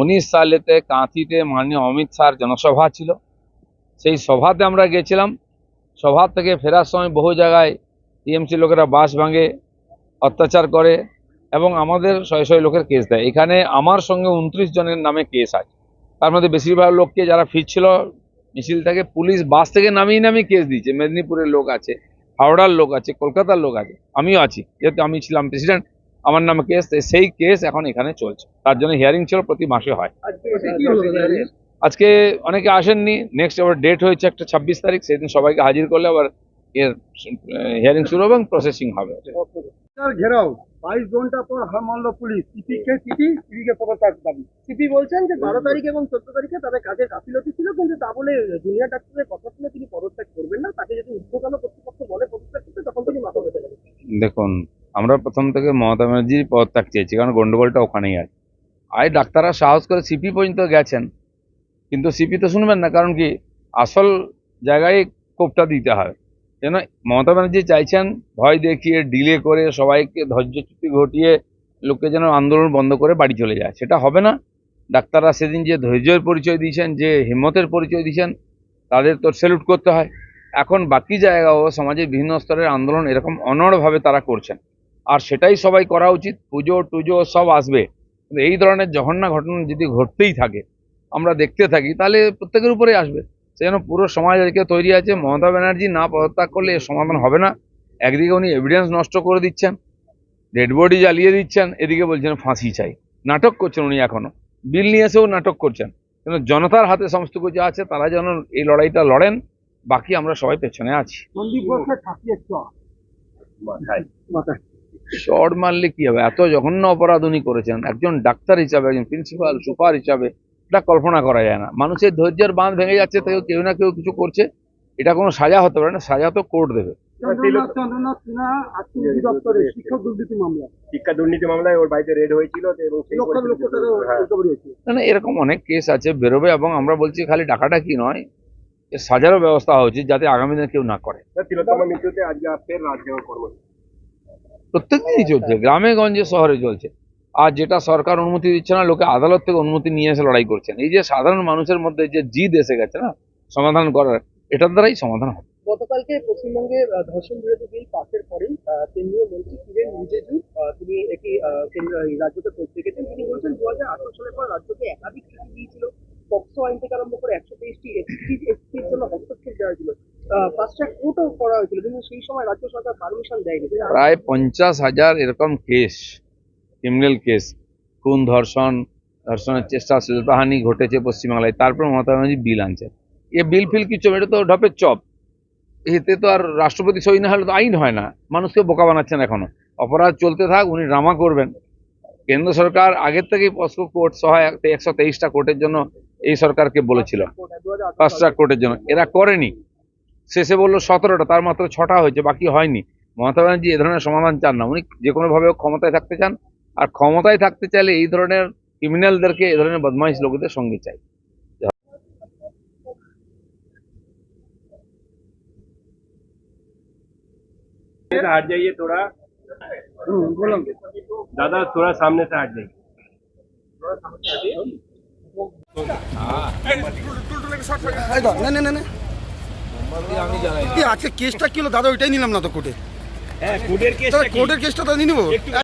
উনিশ সালেতে কাঁথিতে মাননীয় অমিত শাহর জনসভা ছিল। সেই সভাতে আমরা গেছিলাম। সভা থেকে ফেরার সময় বহু জায়গায় টিএমসি লোকেরা বাস ভাঙে, অত্যাচার করে এবং আমাদের শয়ে শয়ে লোকের কেস দেয়। এখানে আমার সঙ্গে উনত্রিশ জনের নামে কেস আছে। তার মধ্যে বেশিরভাগ লোককে যারা ফিরছিল মিছিল থেকে, পুলিশ বাস থেকে নামিয়ে নামিয়ে কেস দিয়েছে। মেদিনীপুরের লোক আছে, হাওড়ার লোক আছে, কলকাতার লোক আছে। আমিও আছি, যেহেতু আমি ছিলাম প্রেসিডেন্ট। আমার নামে কেস সেই কেস এখন এখানে চলছে। তার জন্য হিয়ারিং ছিল প্রতি মাসে হয়। আজকে অনেকে আসেননি নেক্সট আবার ডেট হয়েছে একটা ছাব্বিশ তারিখ সেদিন সবাইকে হাজির করলে আবার এর হিয়ারিং শুরু হবে এবং প্রসেসিং হবে। ঘেরাও বাইশ ঘণ্টা পর হার মানল পুলিশ। সিপি কে সিপি সিপিকে পদত্যাগ দাবি। সিপি বলছেন যে বারো তারিখ এবং চোদ্দ তারিখে তাদের কাজের গাফিলতি ছিল কিন্তু তা বলে জুনিয়র ডাক্তারের কথা শুনে তিনি পদত্যাগ করবেন না। তাকে যদি উদ্যোগালো কর্তৃপক্ষ বলে পদত্যাগ করতে তখন তিনি মাথা পেতে যাবেন দেখুন আমরা প্রথম থেকে মমতা ব্যানার্জির পদত্যাগ চেয়েছি, কারণ গন্ডগোলটা ওখানেই আছে। আই ডাক্তাররা সাহস করে সিপি পর্যন্ত গেছেন, কিন্তু সিপি তো শুনবেন না, কারণ কি আসল জায়গায় কোপটা দিতে হয়। যেন মমতা ব্যানার্জি চাইছেন ভয় দেখিয়ে ডিলে করে সবাইকে ধৈর্যচ্যুতি ঘটিয়ে লোককে যেন আন্দোলন বন্ধ করে বাড়ি চলে যায়। সেটা হবে না। ডাক্তাররা সেদিন যে ধৈর্যের পরিচয় দিয়েছেন, যে হিম্মতের পরিচয় দিয়েছেন, তাদের তো স্যালুট করতে হয়। এখন বাকি জায়গাও সমাজের বিভিন্ন স্তরের আন্দোলন এরকম অনড়ভাবে তারা করছেন। আর সেটাই সবাই করা উচিত। পুজো টুজো সব আসবে। কিন্তু এই ধরনের জঘন্য ঘটনা যদি ঘটতেই থাকে আমরা দেখতে থাকি তাহলে প্রত্যেকের উপরে আসবে। সেজন্য পুরো সমাজ আজকে তৈরি আছে মমতা ব্যানার্জি না পদত্যাগ করলে এর সমাধান হবে না। একদিকে উনি এভিডেন্স নষ্ট করে দিচ্ছেন ডেড বডি জ্বালিয়ে দিচ্ছেন এদিকে বলছেন ফাঁসি চাই। নাটক করছেন উনি এখনও বিল নিয়ে এসেও নাটক করছেন। কিন্তু জনতার হাতে সমস্ত কিছু আছে তারা যেন এই লড়াইটা লড়েন বাকি আমরা সবাই পেছনে আছি। সন্দীপ ঘোষকে ঠাকিয়ে চ মাথায় মাথায় শর্ট মারলে কি হবে? এত জঘন্য অপরাধ উনি করেছেন। একজন ডাক্তার হিসাবে একজন প্রিন্সিপাল সুপার হিসাবে এটা কল্পনা করা যায় না। মানুষের ধৈর্যের বাঁধ ভেঙে যাচ্ছে তাই কেউ না কেউ কিছু করছে। এটা কোনো সাজা হতে পারে না সাজা তো কোর্ট দেবে। হ্যাঁ। না না এরকম অনেক কেস আছে বেরোবে এবং আমরা বলছি খালি টাকাটা কি নয় এর সাজারও ব্যবস্থা হওয়া উচিত যাতে আগামী দিনে কেউ না করে। তিলোত্তমা মৃত্যুতে আজকে ফের রাজভবন কর্মসূচি। প্রত্যেক দিনই চলছে গ্রামে গঞ্জে শহরে চলছে। আর যেটা সরকার অনুমতি দিচ্ছে না লোকে আদালত থেকে অনুমতি নিয়ে এসে লড়াই করছেন। এই যে সাধারণ মানুষের মধ্যে যে জিদ এসে গেছে না সমাধান করার এটার দ্বারাই সমাধান হবে। গতকালকে পশ্চিমবঙ্গে ধর্ষণ বিরোধী বিল পাশের পরেই কেন্দ্রীয় মন্ত্রী কিরেন রিজিজু তিনি একটি রাজ্যকে খোঁজ দেখেছেন। তিনি বলছেন দু হাজার আঠারো সালের পর রাজ্যকে একাধিক দিয়েছিল। পক্সো আইন থেকে আরম্ভ করে একশো তেইশটি এসপির জন্য হস্তক্ষেপ দেওয়া হয়েছিল। ট্র্যাক প্রায় পঞ্চাশ হাজার এরকম কেস ক্রিমিনাল কেস খুন ধর্ষণ ধর্ষণের চেষ্টা শিল্পহানি ঘটেছে পশ্চিমবাংলায় তারপর মমতা ব্যানার্জি বিল আনছে। এ বিল ফিল কিছু এটা তো ঢপের চপ। এতে তো আর রাষ্ট্রপতি সই না হলে তো আইন হয় না মানুষকে বোকা বানাচ্ছেন এখনও। অপরাধ চলতে থাক উনি ড্রামা করবেন। কেন্দ্র সরকার আগের থেকেই পস্কো কোর্ট সহ একশো তেইশটা কোর্টের জন্য এই সরকারকে বলেছিল। ফার্স্ট ট্রাক কোর্টের জন্য। এরা করেনি। শেষে বললো সতেরোটা তার মাত্র ছটা হয়েছে বাকি হয়নি মমতা ব্যানার্জি এ ধরনের সমাধান চান না উনি যে কোনোভাবে হোক ক্ষমতায় থাকতে চান আর ক্ষমতায় থাকতে চাইলে এই ধরনের ক্রিমিনালদেরকে এই ধরনের বদমাইশ লোকদের সঙ্গে চাই हट जाइए थोड़ा दादा थोड़ा सामने से हट जाइए এই দাও, না না না না এই আজকে কেসটা কি হলো? দাদা ওইটাই নিলাম না তো কোর্টে। হ্যাঁ কোর্টের কেসটা তো নিয়ে নেব?